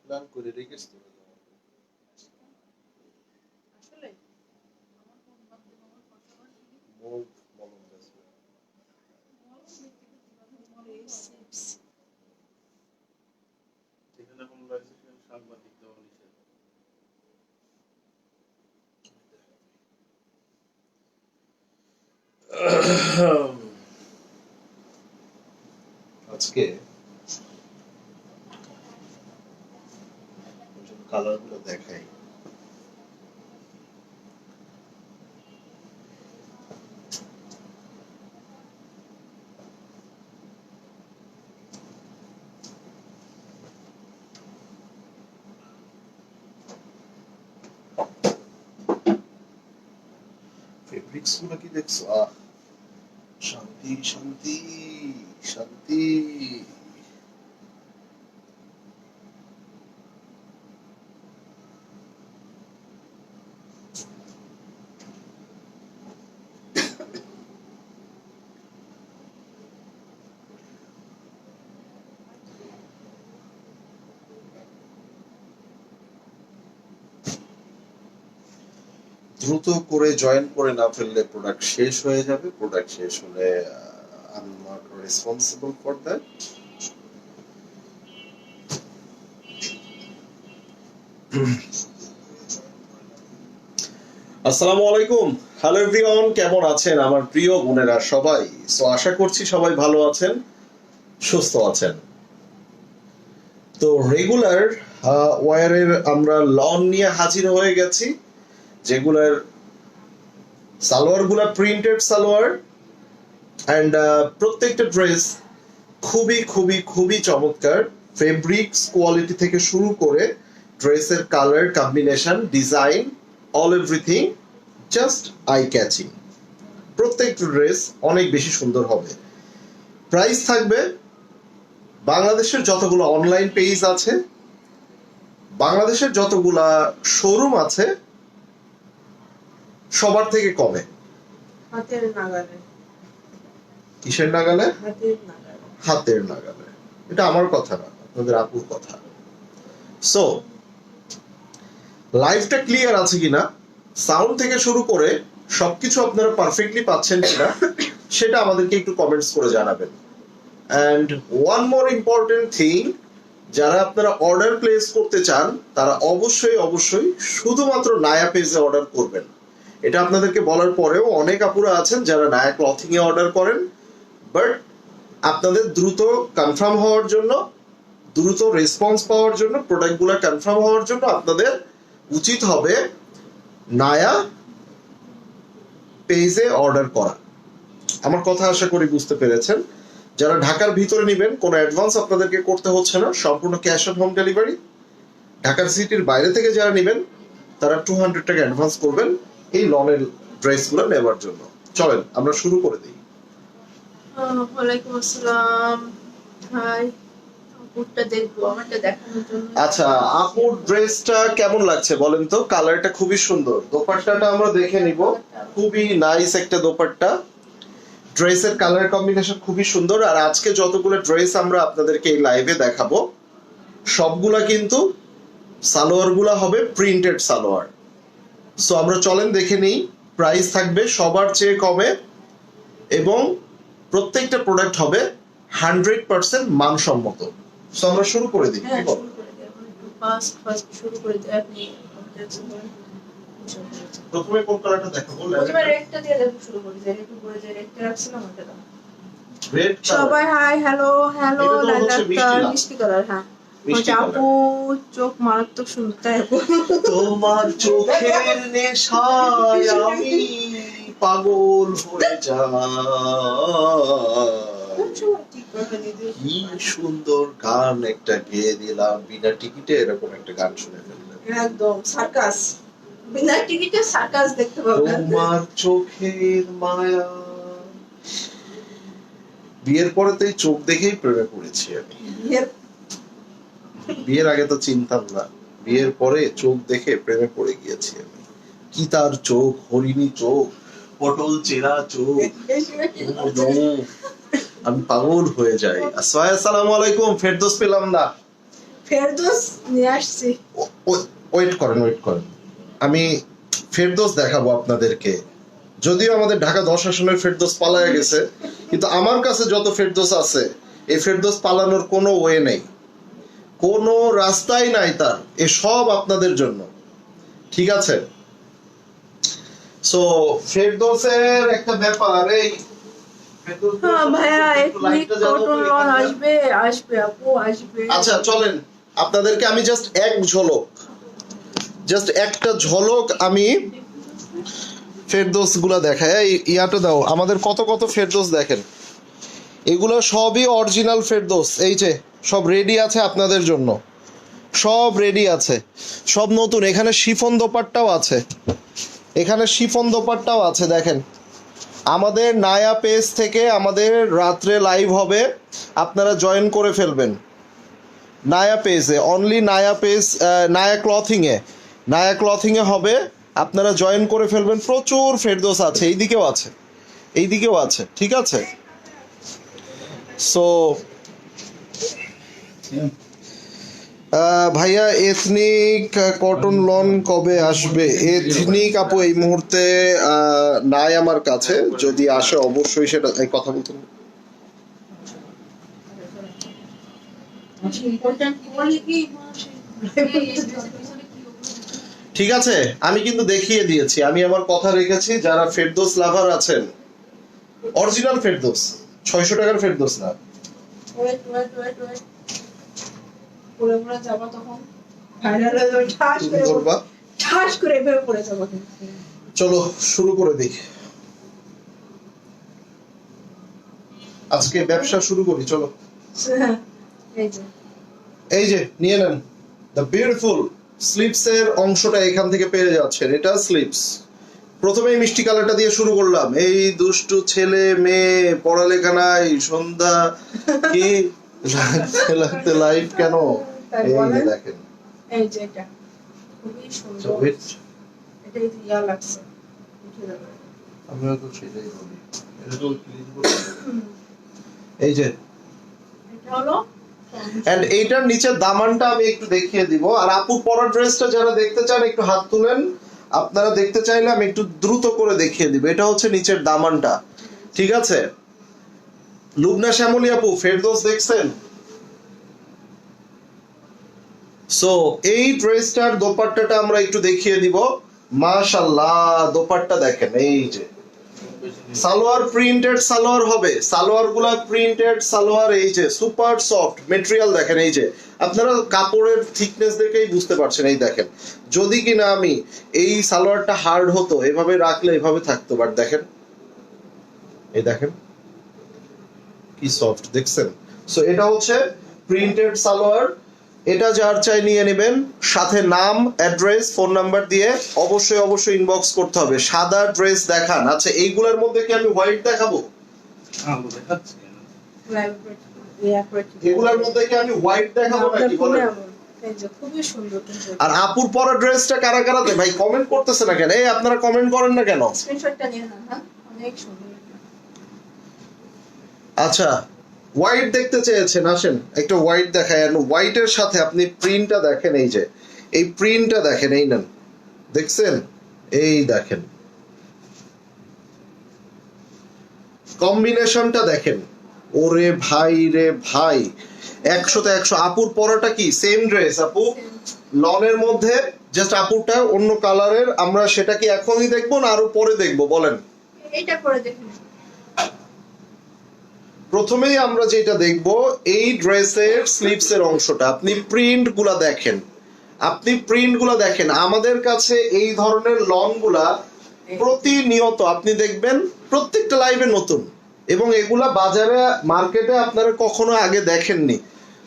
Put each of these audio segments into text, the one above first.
Plan করে রেখেছি তো আসলে আমার ফোন ভাবতে আমার পাশাপাশি মূল মলম বেচবো। যেখানে এখন রয়েছে সেখানে সাংবাদিক দেওয়া নিষেধ আজকে কালারগুলো দেখাই ফেব্রিক্সগুলো কি দেখছ শান্তি শান্তি শান্তি। দ্রুত করে জয়েন করে না ফেললে প্রোডাক্ট শেষ হয়ে যাবে প্রোডাক্ট শেষ হলে I am not responsible for that আসসালামু আলাইকুম। হ্যালো এভরিওয়ান কেমন আছেন আমার প্রিয় বোনেরা সবাই? সো আশা করছি সবাই ভালো আছেন, সুস্থ আছেন। তো রেগুলার ওয়ারের আমরা লন নিয়ে হাজির হয়ে গেছি। যেগুলার সালোয়ারগুলা প্রিন্টেড সালোয়ার অ্যান্ড প্রত্যেকটা ড্রেস খুবই খুবই খুবই চমৎকার। ফেব্রিক্স কোয়ালিটি থেকে শুরু করে ড্রেসের colour combination design all everything just eye catching প্রত্যেকটা ড্রেস অনেক বেশি সুন্দর হবে। প্রাইস থাকবে বাংলাদেশের যতগুলো অনলাইন পেজ আছে, বাংলাদেশের যতগুলা শোরুম আছে সবার থেকে কমে। হাতের নাগালে। কিসের নাগালে? হাতের নাগালে। এটা আমার কথা না আপনাদের আপুর কথা। সো লাইভটা ক্লিয়ার আছে কিনা সাউন্ড থেকে শুরু করে সবকিছু আপনারা পারফেক্টলি পাচ্ছেন কিনা সেটা আমাদেরকে একটু কমেন্টস করে জানাবেন। And one more important thing যারা আপনারা অর্ডার প্লেস করতে চান তারা অবশ্যই অবশ্যই শুধুমাত্র নায়া পেজে অর্ডার করবেন। এটা আপনাদেরকে বলার পরেও অনেক আপুরা আছেন যারা নায়া ক্লথিং এ অর্ডার করেন, বাট আপনাদের দ্রুত কনফার্ম হওয়ার জন্য, দ্রুত রেসপন্স পাওয়ার জন্য, প্রোডাক্টগুলো কনফার্ম হওয়ার জন্য আপনাদের উচিত হবে নায়া পেজে অর্ডার করা। আমার কথা আশা করি বুঝতে পেরেছেন। যারা ঢাকার ভিতরে নেবেন, কোনো অ্যাডভান্স আপনাদেরকে করতে হচ্ছে না, সম্পূর্ণ ক্যাশ অন হোম ডেলিভারি। ঢাকার সিটির বাইরে থেকে যারা নেবেন, তারা টু হান্ড্রেড টাকা অ্যাডভান্স করবেন। এই লনের ড্রেসগুলো নেওয়ার জন্য। চলেন আমরা শুরু করে দিই। ওয়ালাইকুম আসসালাম। হাই আচ্ছা আপুর ড্রেসটা কেমন লাগছে বলেন তো? কালারটা খুবই সুন্দর। দোপাট্টাটা আমরা দেখে নিব। খুবই নাইস একটা দোপাট্টা। ড্রেসের কালার কম্বিনেশন খুবই সুন্দর। আর আজকে যতগুলো ড্রেস আমরা আপনাদেরকে এই লাইভে দেখাবো সবগুলা কিন্তু সালোয়ারগুলা হবে প্রিন্টেড সালোয়ার। সো আমরা চলেন দেখে নিই। প্রাইস থাকবে সবার চেয়ে কমে এবং প্রত্যেকটা প্রোডাক্ট হবে হান্ড্রেড পার্সেন্ট মানসম্মত। সো আমরা শুরু করে দিই। প্রথমে কোন কালারটা দেখাবো? প্রথমে রেডটা দিয়ে শুরু করি যে রেড উপরে যে রেডটা রাখছিলাম ওটা দাও। রেড সবাই হাই হ্যালো হ্যালো মিষ্টি কালার হ্যাঁ। আপু চোখ মারাত্মক সুন্দর তাই তোমার চোখের নেশায় আমি পাগল হয়ে যাই। কি সুন্দর গান একটা গেয়ে দিলাম। বিনা টিকিটে এরকম একটা গান শুনে ফেললেন একদম সার্কাস। বিনা টিকিটে সার্কাস দেখতে পাবেন তোমার চোখের মায়া। বিয়ের পরে তো এই চোখ দেখেই প্রেমে পড়েছি আমি। বিয়ের- আগে তো চিনতাম না। বিয়ের পরে চোখ দেখে প্রেমে পড়ে গিয়েছি আমি। কি তার চোখ? হরিণী চোখ পটল চেরা চোখ। আমি পাগল হয়ে যাই। আসসালামু আলাইকুম ফেরদৌস পেলাম না। ফেরদোস নিয়ে আসছি। ওয়েট করেন ওয়েট করেন। আমি ফেরদোস দেখাবো আপনাদেরকে। যদিও আমাদের ঢাকা দশ আসনের ফেরদোস পালায় গেছে কিন্তু আমার কাছে যত ফেরদোস আছে এই ফেরদোস পালানোর কোনো ওয়ে নেই। কোনো রাস্তাই নাই তার। এ সব আপনাদের জন্য। ঠিক আছে? সো ফেরদোসের একটা ব্যাপার এই হ্যাঁ আচ্ছা চলেন। আপনাদেরকে আমি জাস্ট এক ঝলক জাস্ট একটা ঝলক আমি ফেরদোসগুলা দেখাই। এই ইয়াটা দাও আমাদের কত কত ফেরদোস দেখেন। এগুলো সবই অরিজিনাল ফেরদোস এই যে। সব রেডি আছে আপনাদের জন্য। সব রেডি আছে। সব নতুন। এখানে শিফন দোপাট্টাও আছে। এখানে শিফন দোপাট্টাও আছে, দেখেন। আমাদের নায়া পেজ থেকে আমাদের রাত্রে লাইভ হবে। আপনারা জয়েন করে ফেলবেন। নায়া পেজে only Naya page Naya clothing এ। নায়া ক্লথিং এ হবে। আপনারা জয়েন করে ফেলবেন। প্রচুর ফেরদোস আছে। এইদিকেও আছে। এইদিকেও আছে। ঠিক আছে? সো ভাইয়া এথনিক কটন লন কবে আসবে? এথনিক আপু এই মুহূর্তে আহ, নাই আমার কাছে। যদি আসে অবশ্যই সেটা এই কথা বলতে কি ঠিক আছে আমি কিন্তু দেখিয়ে দিয়েছি। আমি আমার কথা রেখেছি যারা ফেরদোস লাভার আছেন। অরিজিনাল ফেরদোস ছয়শো টাকার ফেরদোস না। ওয়েট ওয়েট ওয়েট ওয়েট পরে পরে যাব তখন ভাইরাল হয়ে যাবে ঠাস করে করবা ঠাস করে এভাবে পড়ে যাব কিন্তু। চলো শুরু করে দিই। আজকে ব্যবসা শুরু করি চলো। এই যে। নিয়ে নেন। দ্য বিউটিফুল স্লিপস এর অংশটা এখান থেকে পেয়ে যাচ্ছেন। এটা স্লিপস প্রথমেই মিষ্টি কালারটা দিয়ে শুরু করলাম। এই দুষ্টু ছেলে মেয়ে পড়ালেখা নাই সন্ধ্যা কি? লাগতে লাগতে লাইফ কেন? এই যে দেখেন। এই যে এটা। খুবই সুন্দর। এটা ইয়া লাগছে। উঠে যাবে। আমিও তো সেটাই বলি। এটা তো clean করে দিই। এই যে। এটা হলো এন্ড এইটার নিচে দামানটা আমি একটু দেখিয়ে দিব। আর আপুর পরা ড্রেসটা যারা দেখতে চান একটু হাত তুলেন। আপনারা দেখতে চাইলে আমি একটু দ্রুত করে দেখিয়ে দিব। এটা হচ্ছে নিচের দামানটা। ঠিক আছে? লুবনা শ্যামলী আপু ফেরদোস দেখছেন? সো এই ড্রেসটার দোপাট্টাটা আমরা একটু দেখিয়ে দিব। মাশাল্লাহ দোপাট্টা দেখেন, এই যে। সালোয়ার প্রিন্টেড সালোয়ার হবে। সালোয়ারগুলা প্রিন্টেড সালোয়ার, এই যে, সুপার সফট মেটেরিয়াল দেখেন, এই যে। আপনারা কাপড়ের থিকনেস দেখেই বুঝতে পারছেন, এই দেখেন। যদি কিনা আমি এই সালোয়ারটা হার্ড হতো, এভাবে রাখলে এভাবে থাকতো, বাট দেখেন, এই দেখেন, কি সফট, দেখছেন? সো এটা হচ্ছে প্রিন্টেড সালোয়ার এটা যার চাই নিয়ে নেবেন। সাথে নাম অ্যাড্রেস ফোন নাম্বার দিয়ে অবশ্যই অবশ্যই ইনবক্স করতে হবে। সাদা ড্রেস দেখান। আচ্ছা এইগুলোর মধ্যে কি আমি হোয়াইট দেখাবো? এগুলোর মধ্যে কি আমি হোয়াইট দেখাবো নাকি? বলেন। আর আপুর পরা ড্রেসটা কারা কারা দেয়? ভাই কমেন্ট করতেছে না কেন? এই আপনারা কমেন্ট করেন না কেন? স্ক্রিনশটটা নিয়ে নেন হ্যাঁ? অনেক সুন্দর। আচ্ছা হোয়াইট দেখতে চেয়েছেন, আসেন। একটা হোয়াইট দেখায় হোয়াইটের সাথে আপনি প্রিন্টটা দেখেন, এই যে। এই প্রিন্টটা দেখেন, এই নেন। দেখছেন? এই দেখেন। কম্বিনেশনটা দেখেন। ওরে ভাই রে ভাই। একশোতে একশো। আপুর পরাটা কি? সেম ড্রেস আপু? লনের মধ্যে জাস্ট আপুরটা অন্য কালারের আমরা সেটা কি এখনই দেখব না আরও পরে দেখব? বলেন। এইটা করে দেখুন। প্রথমেই আমরা যেটা দেখব, এই ড্রেসের স্লিভস এর অংশটা। আপনি প্রিন্টগুলা দেখেন। আপনি প্রিন্টগুলা দেখেন। আমাদের কাছে এই ধরনের লনগুলা প্রতিনিয়ত, আপনি দেখবেন প্রত্যেকটা লাইভে নতুন। এবং এগুলা বাজারে, মার্কেটে আপনারা কখনো আগে দেখেননি।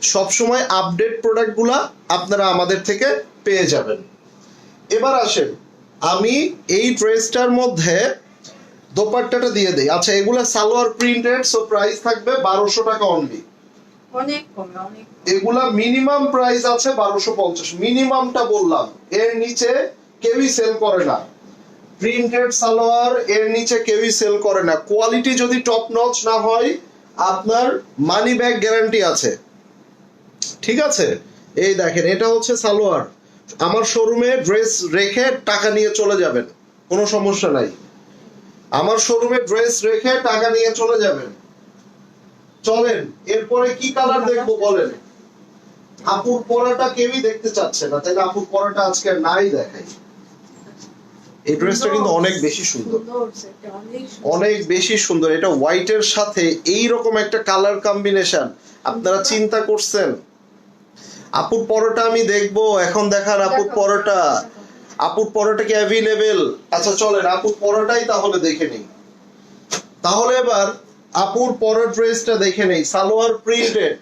সব সময় আপডেট প্রোডাক্টগুলা আপনারা আমাদের থেকে পেয়ে যাবেন। এবার আসেন। আমি এই ড্রেসটার মধ্যে দোপাট্টাটা দিয়ে দেই। আচ্ছা এগুলা সালোয়ার প্রিন্টেড সো প্রাইস থাকবে বারোশো টাকা অনলি অনেক কমে অনেক এগুলা মিনিমাম প্রাইস আছে বারোশো পঞ্চাশ। মিনিমামটা বললাম এর নিচে কেউই সেল করে না। প্রিন্টেড সালোয়ার এর নিচে কেউই সেল করে না। কোয়ালিটি যদি টপ নচ না হয় আপনার মানি ব্যাগ গ্যারান্টি আছে। ঠিক আছে? এই দেখেন এটা হচ্ছে সালোয়ার। আমার শোরুমে ড্রেস রেখে টাকা নিয়ে চলে যাবেন। কোনো সমস্যা নাই। আমার শোরুমে ড্রেস রেখে টাকা নিয়ে চলে যাবেন। চলেন এরপরে কি কালার দেখব বলেন? আপুর পরাটা কেউই দেখতে চাচ্ছে না তাই আপুর পরাটা আজকে নাই দেখাই। এই ড্রেসটা কিন্তু অনেক বেশি সুন্দর। অনেক বেশি সুন্দর এটা হোয়াইটের সাথে এই রকম একটা কালার কম্বিনেশন আপনারা চিন্তা করছেন? আপুর পরোটা আমি দেখব এখন দেখান আপুর পরোটা। আপুর পরোটা কি অ্যাভেলেবেল আচ্ছা চলেন, আপুর পরোটাই তাহলে দেখে নিই। তাহলে এবার আপুর পরো ড্রেসটা দেখে নেই, সালোয়ার প্রিন্টেড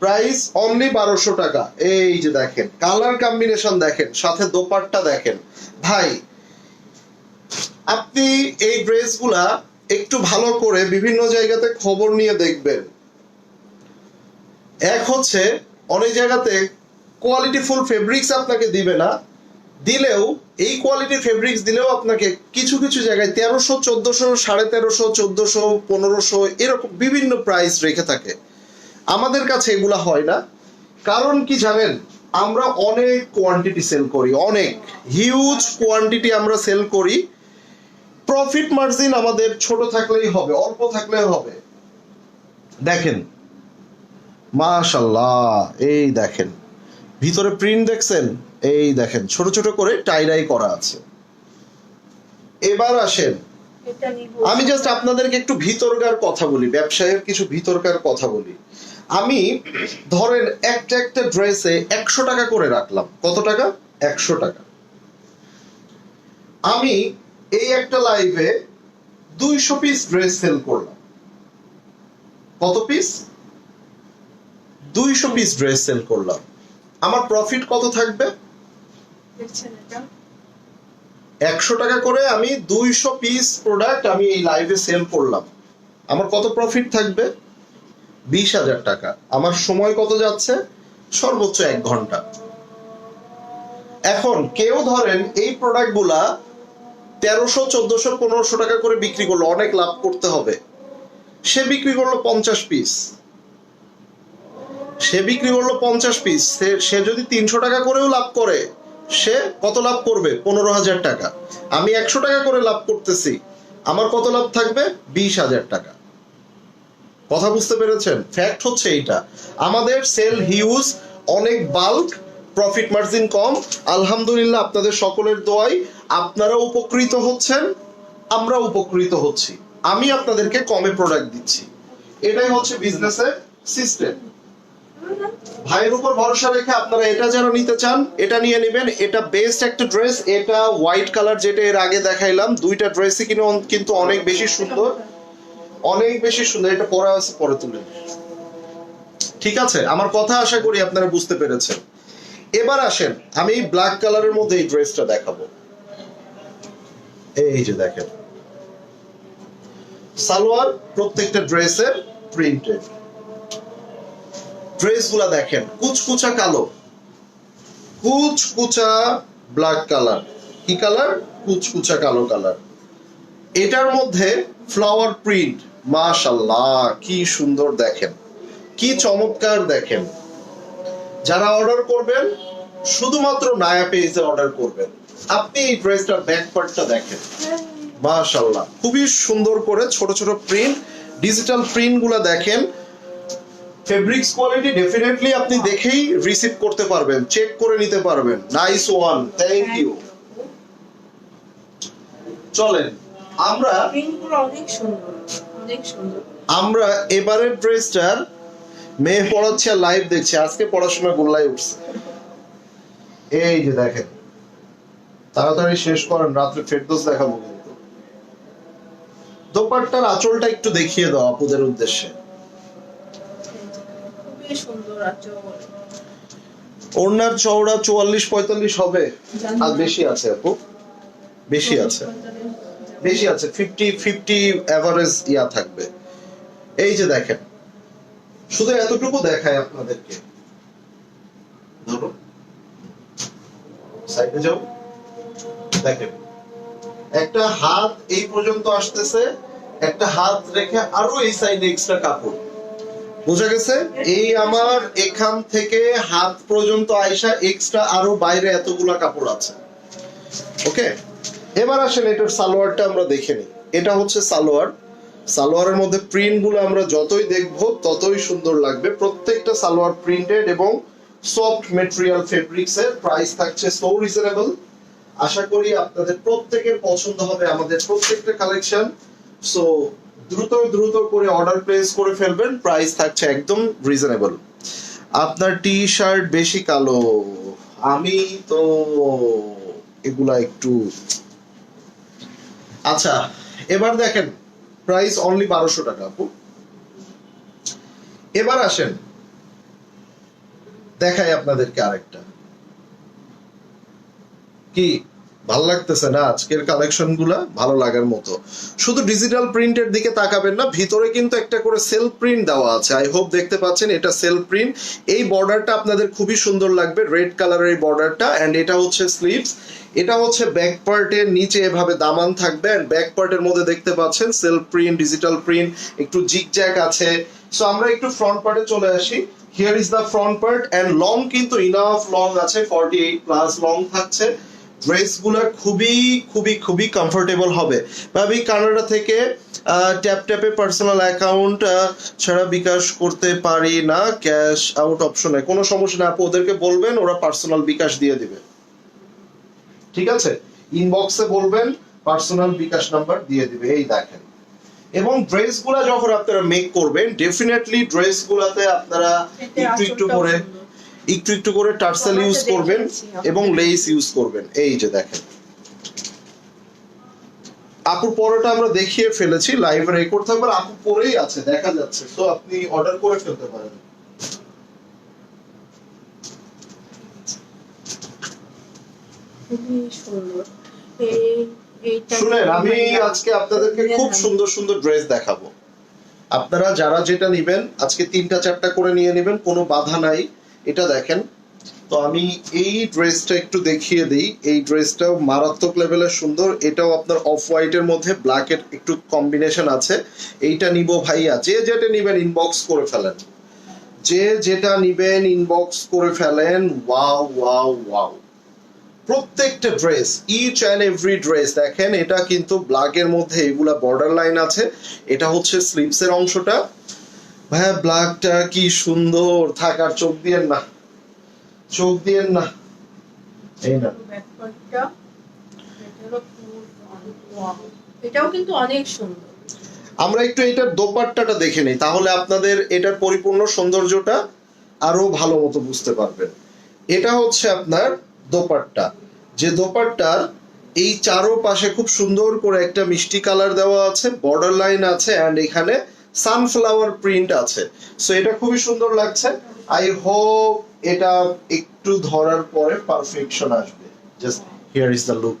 প্রাইস অনলি বারোশো টাকা। এই যে দেখেন কালার কম্বিনেশন দেখেন, সাথে দোপাট্টা দেখেন। ভাই, আপনি এই ড্রেসগুলা একটু ভালো করে বিভিন্ন জায়গাতে খবর নিয়ে দেখবেন। এক হচ্ছে, অনেক জায়গাতে কোয়ালিটি ফুল ফেব্রিক্স আপনাকে দিবে না। দিলেও, এই কোয়ালিটির ফেব্রিক্স দিলেও আপনাকে কিছু কিছু জায়গায় তেরোশো, চোদ্দশো, সাড়ে তেরোশো, চোদ্দশো, পনেরোশো এরকম বিভিন্ন প্রাইস রেখে থাকে। আমাদের কাছে এগুলা হয় না। কারণ কি জানেন? আমরা অনেক কোয়ান্টিটি সেল করি, অনেক। হিউজ কোয়ান্টিটি আমরা সেল করি। প্রফিট মার্জিন আমাদের ছোট থাকলেই হবে, অল্প থাকলেই হবে। দেখেন, মাশাল্লাহ, এই দেখেন। ভিতরে প্রিন্ট দেখছেন? এই দেখেন ছোট ছোট করে টাইরাই করা আছে। এবার আসেন। আমি জাস্ট আপনাদেরকে একটু ভিতরকার কথা বলি ব্যবসায়ের কিছু ভিতরকার কথা বলি। আমি ধরেন একটা একটা ড্রেসে একশো টাকা করে রাখলাম। কত টাকা? একশো টাকা। আমি এই একটা লাইভে দুইশো পিস ড্রেস সেল করলাম। কত পিস দুইশো পিস ড্রেস সেল করলাম। আমার প্রফিট কত থাকবে? একশো টাকা করে আমি দুইশো পিস প্রোডাক্ট আমি এই লাইভে সেল করলাম। আমার কত প্রফিট থাকবে? বিশ হাজার টাকা। আমার সময় কত যাচ্ছে? সর্বোচ্চ এক ঘণ্টা। এখন কেউ ধরেন এই প্রোডাক্টগুলা তেরোশো, চোদ্দশো, পনেরোশো টাকা করে বিক্রি করল, অনেক লাভ করতে হবে। সে বিক্রি করল পঞ্চাশ পিস সে বিক্রি করল পঞ্চাশ পিস সে যদি তিনশো টাকা করেও লাভ করে সে কত লাভ করবে? পনেরো হাজার টাকা। আমি একশো টাকা করে লাভ করতেছি। আমার কত লাভ থাকবে? বিশ হাজার টাকা। কথা বুঝতে পেরেছেন? ফ্যাক্ট হচ্ছে এইটা। আমাদের সেল হিউজ অনেক বাল্ক প্রফিট মার্জিন কম। আলহামদুলিল্লাহ, আপনাদের সকলের দোয়াই। আপনারা উপকৃত হচ্ছেন, আমরা উপকৃত হচ্ছি। আমি আপনাদেরকে কমে প্রোডাক্ট দিচ্ছি। এটাই হচ্ছে বিজনেসের সিস্টেম ভাইয়ের উপর ভরসা রেখে আপনারা এটা যারা নিতে চান, এটা নিয়ে নেবেন। এটা বেস্ট একটা ড্রেস এটা হোয়াইট কালার যেটা এর আগে দেখাইলাম। দুইটা ড্রেসই কিন্তু কিন্তু অনেক বেশি সুন্দর। অনেক বেশি সুন্দর। এটা পরে আছে, পরে তুলে ঠিক আছে? আমার কথা আশা করি আপনারা বুঝতে পেরেছেন। এবার আসেন, আমি ব্ল্যাক কালারের মধ্যে এই ড্রেসটা দেখাবো। এই যে দেখেন। সালোয়ার প্রত্যেকটা ড্রেসের প্রিন্টেড ড্রেসগুলা দেখেন, কুচকুচা কালো। কুচকুচা ব্ল্যাক কালার। কি কালার? কুচকুচা কালো কালার। এটার মধ্যে ফ্লাওয়ার প্রিন্ট মাশাল্লাহ কি সুন্দর দেখেন। কি চমৎকার দেখেন। যারা অর্ডার করবেন, শুধুমাত্র নায়া পেজে অর্ডার করবেন। আপনি এই ড্রেসটার ব্যাক পার্টটা দেখেন। মাশাল্লাহ খুবই সুন্দর করে ছোট ছোট প্রিন্ট, ডিজিটাল প্রিন্টগুলা দেখেন। ফেব্রিক্স কোয়ালিটি ডেফিনেটলি আপনি দেখেই রিসিভ করতে পারবেন চেক করে নিতে পারবেন। নাইস ওয়ান থ্যাংক ইউ চলেন আমরা অনেক সুন্দর অনেক সুন্দর। আমরা এবারের ড্রেসটার মেয়ে পড়াচ্ছে আর লাইভ দেখছে। আজকে পড়াশোনা গোল্লায় উঠছে। এই যে দেখেন তাড়াতাড়ি শেষ করেন রাত্রে ফেরদোস দেখাবো কিন্তু। দোপাট্টার আঁচলটা একটু দেখিয়ে দাও আপুদের উদ্দেশ্যে। খুবই সুন্দর আচল ওড়নার চওড়া চুয়াল্লিশ পঁয়তাল্লিশ হবে? আর বেশি আছে আপু? বেশি আছে। বেশি আছে ফিফটি ফিফটি অ্যাভারেজ ইয়া থাকবে। এই যে দেখেন শুধু এতটুকু দেখায় আপনাদেরকে। ধরো সাইডে যাও। দেখেন একটা হাত এই পর্যন্ত আসতেছে একটা হাত রেখে আরও এই সাইডে এক্সট্রা কাপড়। বোঝা গেছে? এই আমার এখান থেকে হাত পর্যন্ত আইসা এক্সট্রা আরও বাইরে এতগুলা কাপড় আছে। ওকে? এবার আসেন এটার সালোয়ারটা আমরা দেখে নিই। এটা হচ্ছে সালোয়ার। সালোয়ারের মধ্যে প্রিন্টগুলো আমরা যতই দেখব, ততই সুন্দর লাগবে। প্রত্যেকটা সালোয়ার প্রিন্টেড এবং সফট মেটেরিয়াল ফেব্রিক্স এর প্রাইস থাকছে সো রিজনেবল আশা করি আপনাদের প্রত্যেকের পছন্দ হবে আমাদের প্রত্যেকটা কালেকশন সো দ্রুত দ্রুত করে অর্ডার প্লেস করে ফেলবেন। প্রাইস থাকছে একদম রিজনেবল আপনার টি শার্ট বেশি কালো। আমি তো এগুলা একটু আচ্ছা এবার দেখেন প্রাইস অনলি বারোশো টাকা আপু। এবার আসেন। দেখাই আপনাদেরকে আরেকটা। কি? ভালো লাগতেছে না আজকের কালেকশনগুলা? ভালো লাগার মতো। শুধু ডিজিটাল প্রিন্টের দিকে তাকাবেন না, ভিতরে কিন্তু একটা করে সেলফ প্রিন্ট দেওয়া আছে। আই হোপ দেখতে পাচ্ছেন এটা সেলফ প্রিন্ট এই বর্ডারটা আপনাদের খুবই সুন্দর লাগবে রেড কালারের এই বর্ডারটা এন্ড এটা হচ্ছে স্লিভস এটা হচ্ছে ব্যাক পার্টের নিচে এভাবে দামান থাকবে। এন্ড ব্যাক পার্টের মধ্যে দেখতে পাচ্ছেন সেলফ প্রিন্ট ডিজিটাল প্রিন্ট একটু জিগজ্যাগ আছে। সো আমরা একটু ফ্রন্ট পার্টে চলে আসি। Here is the front part and long কিন্তু ইনাফ লং আছে 48 প্লাস লং থাকছে। ড্রেসগুলো খুবই খুবই খুবই কমফোর্টেবল হবে। ভাবি কানাডা থেকে ট্যাপ ট্যাপে পার্সোনাল অ্যাকাউন্ট ছাড়া বিকাশ করতে পারি না ক্যাশ আউট অপশনে কোনো সমস্যা না আপু ওদেরকে বলবেন ওরা পার্সোনাল বিকাশ দিয়ে দিবে। ঠিক আছে? ইনবক্সে বলবেন পার্সোনাল বিকাশ নাম্বার দিয়ে দিবে এই দেখেন। এবং ড্রেসগুলো যখন আপনারা মেক করবেন ডেফিনেটলি ড্রেসগুলোতে আপনারা একটু একটু করে। একটু একটু করে টার্সেল ইউজ করবেন এবং লেস ইউজ করবেন। এই যে দেখেন। আপুর পরোটা আমরা দেখিয়ে ফেলেছি লাইভ রেকর্ড থাকবে আপু পরেই আছে দেখা যাচ্ছে। তো আপনি অর্ডার করে ফেলতে পারেন। শুনেন আমি আজকে আপনাদেরকে খুব সুন্দর সুন্দর ড্রেস দেখাবো। আপনারা যারা যেটা নিবেন আজকে তিনটা চারটা করে নিয়ে নেবেন কোনো বাধা নাই। এটা দেখেন। তো আমি এই ড্রেসটা একটু দেখিয়ে দিই। এই ড্রেসটাও মারাত্মক লেভেলের সুন্দর। এটাও আপনার অফ হোয়াইটের মধ্যে, ব্ল্যাকের একটু কম্বিনেশন আছে। এইটা নিব ভাইয়া। যে যেটা নিবেন ইনবক্স করে ফেলেন। যে যেটা নিবেন ইনবক্স করে ফেলেন, ওয়াও ওয়াও ওয়াও। প্রত্যেকটা dress each and every dress দেখেন, এটা কিন্তু ব্ল্যাকের মধ্যে এগুলা বর্ডার লাইন আছে। এটা হচ্ছে স্লিভস এর অংশটা। ভাইয়া ব্ল্যাকটা কি সুন্দর? থাকার চোখ দিয়েন না। চোখ দিয়েন না। এই না। এটাও কিন্তু অনেক সুন্দর। আমরা একটু এটার দোপাট্টাটা দেখে নিই তাহলে আপনাদের এটার পরিপূর্ণ সৌন্দর্যটা আরও ভালো মতো বুঝতে পারবেন। এটা হচ্ছে আপনার দোপাট্টা। যে দোপাট্টার এই চারো পাশে খুব সুন্দর করে একটা মিষ্টি কালার দেওয়া আছে বর্ডার লাইন আছে অ্যান্ড এখানে সানফ্লাওয়ার প্রিন্ট আছে। সো এটা খুবই সুন্দর লাগছে। আই হোপ এটা একটু ধরার পরে পারফেকশন আসবে। Just here is the look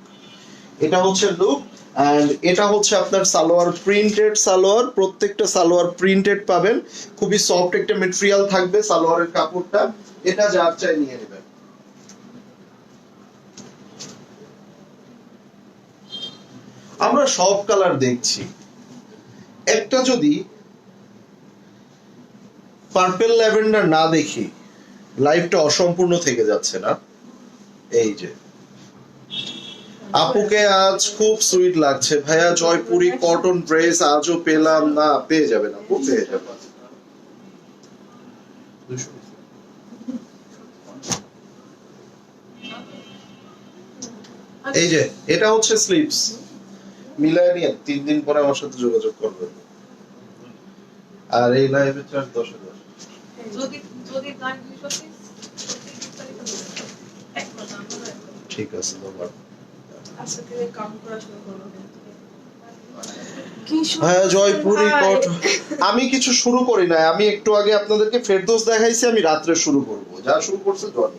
এটা হচ্ছে লুক অ্যান্ড এটা হচ্ছে আপনার সালোয়ার প্রিন্টেড সালোয়ার। প্রত্যেকটা সালোয়ার প্রিন্টেড পাবেন। খুবই সফট একটা মেটেরিয়াল থাকবে সালোয়ারের কাপড়টা। এটা যার চাই নিয়ে নেবেন। আমরা সব কালার দেখছি। একটা যদি পার্পেল ল্যাভেন্ডার না দেখি। লাইফটা অসম্পূর্ণ থেকে যাচ্ছে না। এই যে। আপুকে আজ খুব সুইট লাগছে। ভাইয়া, জয়পুরি কটন ড্রেস আজও পেলাম না। পেয়ে যাবেন আপু, পেয়ে যাবেন। এই যে, এটা হচ্ছে স্লিপস মিলায় নিয়ে তিন দিন পরে আমার সাথে যোগাযোগ করবেন। আর এই লাইভের চার্জ দশ হাজার। ঠিক আছে শুরু করব হ্যাঁ জয়পুরি। আমি কিছু শুরু করি না আমি একটু আগে আপনাদেরকে ফেরদোস দেখাইছি আমি রাত্রে শুরু করব। যা শুরু করছে জনি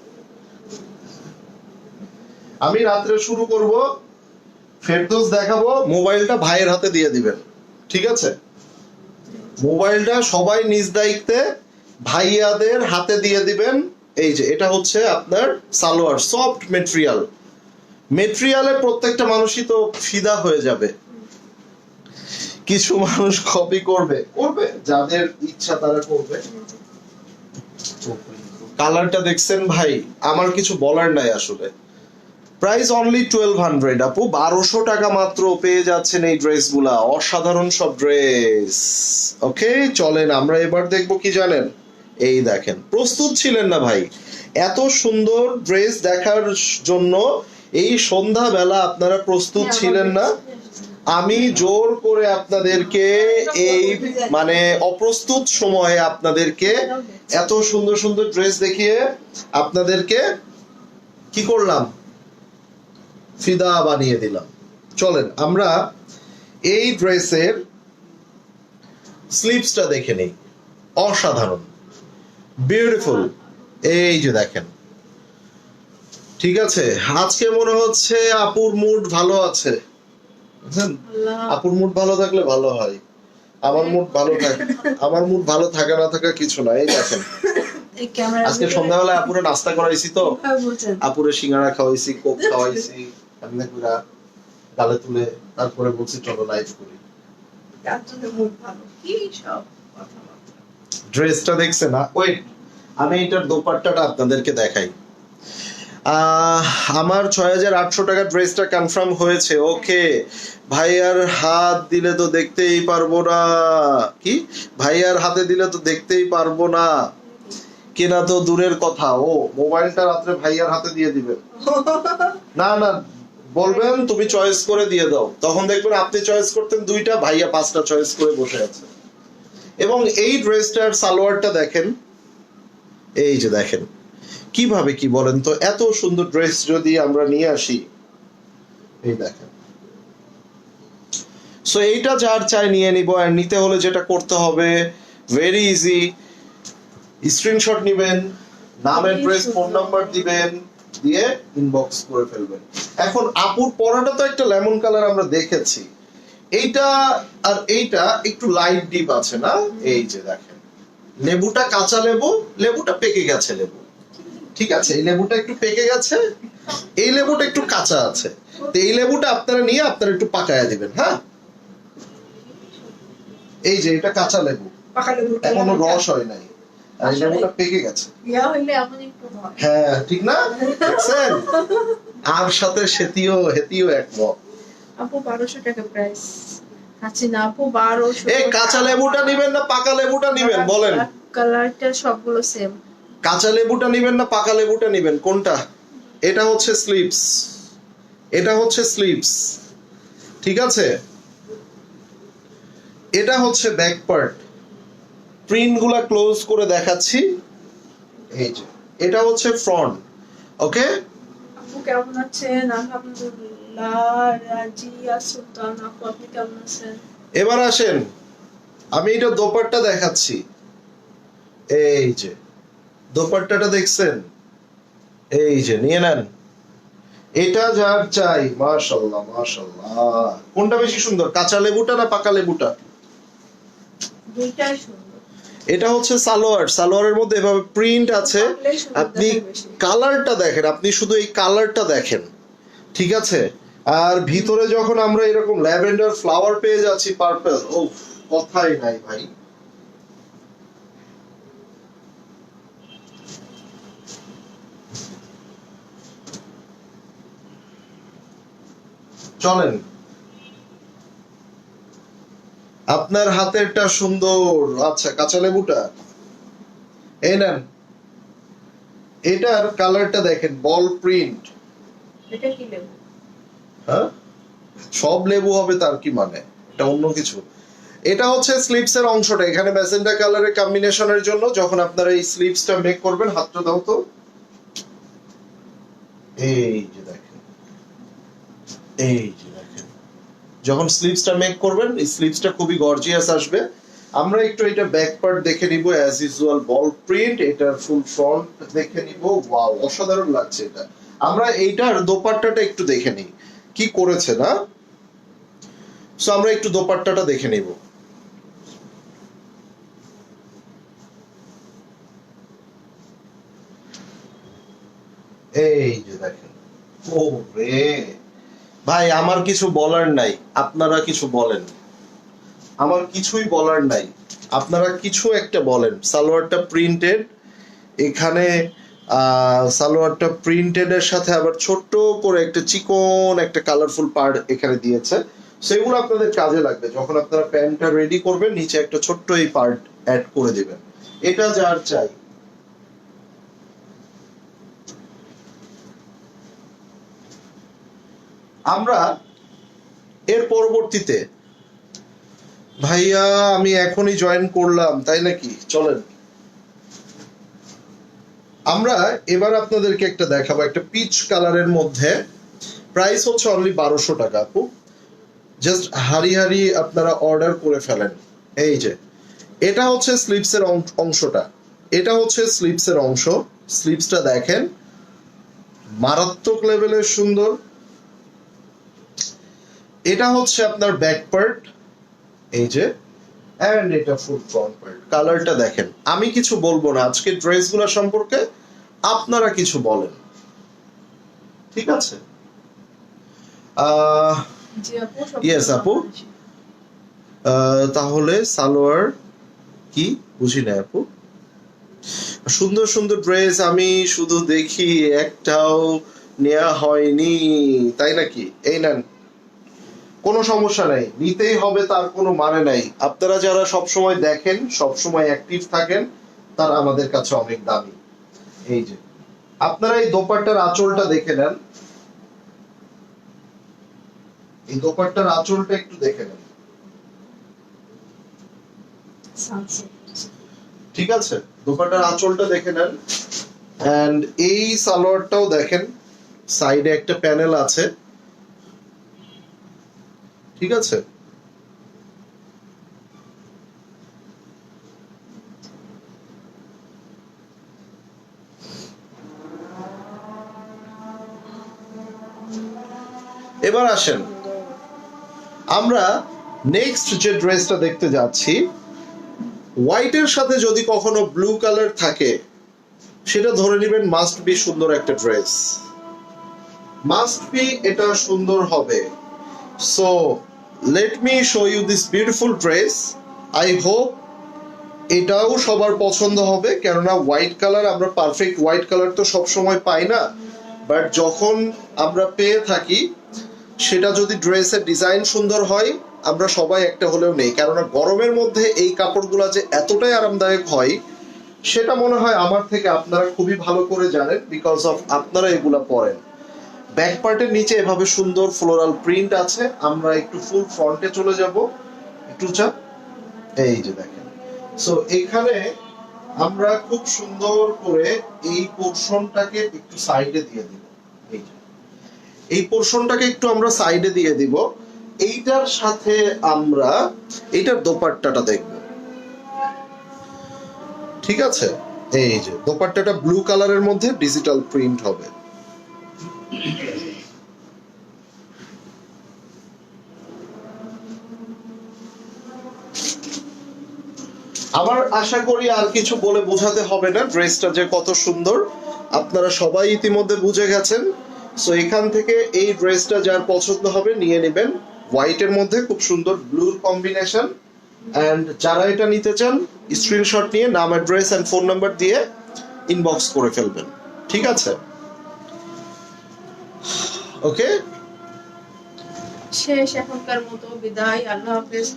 আমি রাত্রে শুরু করব ফেরদোস দেখাবো মোবাইলটা ভাইয়ের হাতে দিয়ে দিবেন। ঠিক আছে? মোবাইলটা সবাই নিজ দায়িত্বে ভাইয়াদের হাতে দিয়ে দিবেন। এই যে, এটা হচ্ছে আপনার সালোয়ার সফট মেটেরিয়াল মেটেরিয়ালে প্রত্যেকটা মানুষই তো ফিদা হয়ে যাবে। কিছু মানুষ কপি করবে। করবে, যাদের ইচ্ছা তারা করবে। কালারটা দেখছেন ভাই, আমার কিছু বলার নাই আসলে। প্রাইস অনলি টুয়েলভ হান্ড্রেড আপু, বারোশো টাকা মাত্র পেয়ে যাচ্ছেন এই ড্রেসগুলা। অসাধারণ সব ড্রেস। ওকে চলেন, আমরা এবার দেখব কি জানেন। এই দেখেন প্রস্তুত ছিলেন না ভাই। এত সুন্দর ড্রেস দেখার জন্য এই সন্ধ্যাবেলা আপনারা প্রস্তুত ছিলেন না। আমি জোর করে আপনাদেরকে এই মানে অপ্রস্তুত সময়ে আপনাদেরকে এত সুন্দর সুন্দর ড্রেস দেখিয়ে আপনাদেরকে কি করলাম? ফিদা বানিয়ে দিলাম। চলেন আমরা এই ড্রেসের স্লিপসটা দেখে নেই। অসাধারণ। বিউটিফুল এই যে দেখেন। ঠিক আছে আজকে মনে হচ্ছে আপুর মুড ভালো আছে। আপুর মুড ভালো থাকলে ভালো হয়। আমার মুড ভালো থাকে আমার মুড ভালো থাকা না থাকা কিছু না এই দেখেন। আজকে সন্ধ্যাবেলায় আপুরে নাস্তা করাইছি তো। আপুরে সিঙ্গারা খাওয়াইছি কোক খাওয়াইছি এমনি গালে তুলে তারপরে বলছি চলো লাইভ করি। তার জন্য মুড ভালো। কি সব? ড্রেসটা দেখছে না। ওয়েট আমি এটার দোপাট্টাটা আপনাদেরকে দেখাই। আমার ছয় হাজার আটশো টাকা ড্রেসটা কনফার্ম হয়েছে। ওকে ভাইয়ার হাত দিলে তো দেখতেই পারব না। কি? ভাইয়ার হাতে দিলে তো দেখতেই পারব না। কেনা তো দূরের কথা। ও, মোবাইলটা রাত্রে ভাইয়ার হাতে দিয়ে দিবেন না না, বলবেন, তুমি চয়েস করে দিয়ে দাও। তখন দেখবেন আপনি চয়েস করতেন দুইটা, ভাইয়া পাঁচটা চয়েস করে বসে আছে। এবং এই ড্রেসটার সালোয়ারটা দেখেন এই যে দেখেন কীভাবে কি বলেন তো? এত সুন্দর ড্রেস যদি আমরা নিয়ে আসি এই দেখেন। সো এইটা যার চাই নিয়ে নিব আর নিতে হলে যেটা করতে হবে ভেরি ইজি স্ক্রিনশট নিবেন নাম অ্যাড্রেস ফোন নাম্বার দিবেন দিয়ে ইনবক্স করে ফেলবেন। এখন আপুর পরাটা তো একটা লেমন কালার আমরা দেখেছি। এইটা আর এইটা একটু লাইট ডিপ আছে না? এই যে দেখেন। লেবুটা কাঁচা লেবু লেবুটা পেকে গেছে লেবু। ঠিক আছে? এই লেবুটা একটু পেকে গেছে এই লেবুটা একটু কাঁচা আছে। তো এই লেবুটা আপনারা নিয়ে আপনারা একটু পাকায়া দিবেন হ্যাঁ? এই যে এটা কাঁচা লেবু। পাকা লেবু। এখনও রস হয় নাই। আর লেবুটা পেকে গেছে। ইয়া হয় হ্যাঁ ঠিক না? দেখছেন? আর সাথে সেতিও হেতিও একমত। আপু বারোশো টাকা প্রাইস আচ্ছা না আপু বারোশো এই কাঁচা লেবুটা নিবেন না পাকা লেবুটা নিবেন বলেন। কালারটা সবগুলো সেম কাঁচা লেবুটা নিবেন না পাকা লেবুটা নিবেন কোনটা? এটা হচ্ছে স্লিপস এটা হচ্ছে স্লিপস ঠিক আছে? এটা হচ্ছে ব্যাক পার্ট প্রিন্টগুলা ক্লোজ করে দেখাচ্ছি। এই যে এটা হচ্ছে ফ্রন্ট ওকে আপু কেমন আছেন? আলহামদুলিল্লাহ। এবার আসেন আমি এটা দোপাট্টা দেখাচ্ছি। এই যে দোপাট্টাটা দেখছেন? এই যে নিয়ে নেন। এটা যার চাই মাশাল্লাহ মাশাল্লাহ কোনটা বেশি সুন্দর কাঁচা লেবুটা না পাকা লেবুটা? দুইটাই সুন্দর। এটা হচ্ছে সালোয়ার সালোয়ারের মধ্যে এভাবে প্রিন্ট আছে। আপনি কালারটা দেখেন আপনি শুধু এই কালারটা দেখেন ঠিক আছে? আর ভিতরে যখন আমরা এরকম ল্যাভেন্ডার ফ্লাওয়ার পেয়ে যাচ্ছি, পার্পল, ও, কথাই নাই ভাই। চলেন। আপনার হাতেরটা সুন্দর। আচ্ছা কাঁচা লেবুটা? এই নেন। এটার কালারটা দেখেন, বল প্রিন্ট। এটা কি লেবু? সব লেবু হবে তার কি মানে? এটা অন্য কিছু। এটা হচ্ছে স্লিপস এর অংশটা। এখানে ম্যাজেন্টা কালারের কম্বিনেশনের জন্য যখন আপনারা এই স্লিপসটা মেক করবেন, হাতটা দাও তো। এই যে দেখেন। এই যে দেখেন। যখন স্লিপসটা মেক করবেন, এই স্লিপসটা খুবই গর্জিয়াস আসবে। আমরা একটু এটা ব্যাক পার্ট দেখে নিব অ্যাজ ইউজুয়াল বল প্রিন্ট এটার ফুল ফ্রন্ট দেখে নিব। ওয়াও অসাধারণ লাগছে এটা। আমরা এইটার দোপাট্টাটা একটু দেখে নিই। কি করেছে না? সো আমরা একটু দোপাট্টাটা দেখে নিব। এই যে দেখেন। ভাই, আমার কিছু বলার নাই। আপনারা কিছু বলেন। আমার কিছুই বলার নাই। আপনারা কিছু একটা বলেন। সালোয়ারটা প্রিন্টেড। এখানে সালোয়ারটা প্রিন্টেড এর সাথে আবার ছোট্ট করে একটা চিকন একটা কালারফুল পার্ট এখানে দিয়েছে। সেগুলো আপনাদের কাজে লাগবে। যখন আপনারা প্যান্টটা রেডি করবেন, নিচে একটা ছোট্ট এই পার্ট অ্যাড করে দেবেন। এটা যার চাই। আমরা এর পরবর্তীতে, ভাইয়া, আমি এখনই জয়েন করলাম, তাই নাকি? চলেন। আমরা এবার আপনাদেরকে একটা দেখাবো। একটা পিচ কালারের মধ্যে প্রাইস হচ্ছে অনলি বারোশো টাকা, আপু। জাস্ট হারি হারি আপনারা অর্ডার করে ফেলেন। এই যে, এটা হচ্ছে স্লিপসের অংশটা। এটা হচ্ছে স্লিপসের অংশ। স্লিপসটা দেখেন, মারাত্মক লেভেলের সুন্দর। এটা হচ্ছে আপনার ব্যাক পার্ট এই যে এন্ড এটা ফুল ফ্রন্ট পার্ট কালারটা দেখেন, আমি কিছু বলব না। আজকে ড্রেসগুলো সম্পর্কে আপনারা কিছু বলেন। ঠিক আছে? আহ জি আপু তাহলে সালোয়ার কি? বুঝি না আপু। সুন্দর সুন্দর ড্রেস আমি শুধু দেখি একটাও নেওয়া হয়নি তাই নাকি? এই নেন। কোনো সমস্যা নাই নিতেই হবে তার কোনো মানে নাই। আপনারা যারা সব সময় দেখেন সব সময় অ্যাক্টিভ থাকেন তারা আমাদের কাছে অনেক দামি। এই যে। আপনারা এই দোপাট্টার আঁচলটা দেখে নেন। এই দোপাট্টার আঁচলটা একটু দেখে নেন। ঠিক আছে? দোপাট্টার আঁচলটা দেখে নেন। এন্ড এই সালোয়ারটাও দেখেন সাইডে একটা প্যানেল আছে। ঠিক আছে? এবার আসেন। আমরা নেক্সট যে ড্রেসটা দেখতে যাচ্ছি হোয়াইটের সাথে যদি কখনো ব্লু কালার থাকে, সেটা ধরে নেবেন মাস্ট বি সুন্দর একটা ড্রেস মাস্ট বি এটা সুন্দর হবে। So let me show you this beautiful dress I hope এটাও সবার পছন্দ হবে, কেননা হোয়াইট কালার আমরা পারফেক্ট হোয়াইট কালার তো সব সময় পাই না। বাট যখন আমরা পেয়ে থাকি সেটা যদি ড্রেসের ডিজাইন সুন্দর হয়, আমরা সবাই একটা হলেও নেই। কেননা গরমের মধ্যে এই কাপড়গুলো যে এতটাই আরামদায়ক হয়, সেটা মনে হয় আমার থেকে আপনারা খুবই ভালো করে জানেন বিকজ অফ আপনারা এগুলা পরেন। ব্যাক পার্টের নিচে এভাবে সুন্দর ফ্লোরাল প্রিন্ট আছে। আমরা একটু ফুল ফ্রন্টে চলে যাব। একটু চাপ। এই যে দেখেন। সো এখানে আমরা খুব সুন্দর করে এই পোর্শনটাকে একটু সাইডে দিয়ে যে এই পোর্শনটাকে একটু আমরা সাইডে দিয়ে দিব। এইটার সাথে আমরা এইটার দোপাট্টাটা দেখব। ঠিক আছে? এই যে, দোপাট্টাটা ব্লু কালারের মধ্যে ডিজিটাল প্রিন্ট হবে। আমার আশা করি আর কিছু বলে বোঝাতে হবে না। ড্রেসটা যে কত সুন্দর। আপনারা সবাই ইতিমধ্যে বুঝে গেছেন। সো এখান থেকে এই ড্রেসটা যার পছন্দ হবে নিয়ে নেবেন। হোয়াইটের মধ্যে খুব সুন্দর ব্লুর কম্বিনেশন এন্ড যারা এটা নিতে চান স্ক্রিনশট নিয়ে নাম অ্যাড্রেস এন্ড ফোন নাম্বার দিয়ে ইনবক্স করে ফেলবেন। ঠিক আছে? ওকে শেষ এখনকার মতো বিদায় আল্লাহ হাফেজ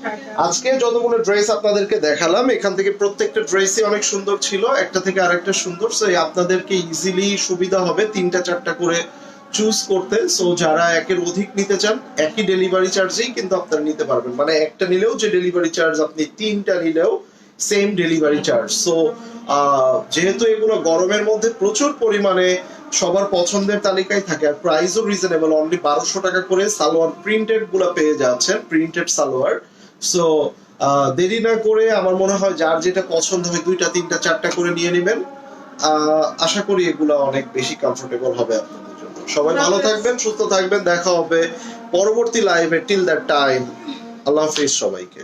আজকে যতগুলো ড্রেস আপনাদেরকে দেখালাম এখান থেকে প্রত্যেকটা ড্রেসই অনেক সুন্দর ছিল একটা থেকে আরেকটা সুন্দর। সো আপনাদেরকে ইজিলি সুবিধা হবে তিনটা চারটা করে চুজ করতে সো যারা একের অধিক নিতে চান, একই ডেলিভারি চার্জেই কিন্তু আপনারা নিতে পারবেন। মানে একটা নিলেও যে ডেলিভারি চার্জ আপনি তিনটা নিলেও সেম ডেলিভারি চার্জ সো যেহেতু এগুলো গরমের মধ্যে প্রচুর পরিমাণে সবার পছন্দের তালিকায় থাকে, আর প্রাইসও রিজনেবল অনলি বারোশো টাকা করে সালোয়ার প্রিন্টেডগুলো পেয়ে যাচ্ছেন প্রিন্টেড সালোয়ার। সো দেরি না করে আমার মনে হয় যার যেটা পছন্দ হয় দুইটা, তিনটা, চারটা করে নিয়ে নেবেন। আশা করি এগুলো অনেক বেশি কমফোর্টেবল হবে আপনাদের। সবাই ভালো থাকবেন সুস্থ থাকবেন দেখা হবে পরবর্তী লাইভে টিল দ্যাট টাইম আল্লাহ হাফিজ সবাইকে।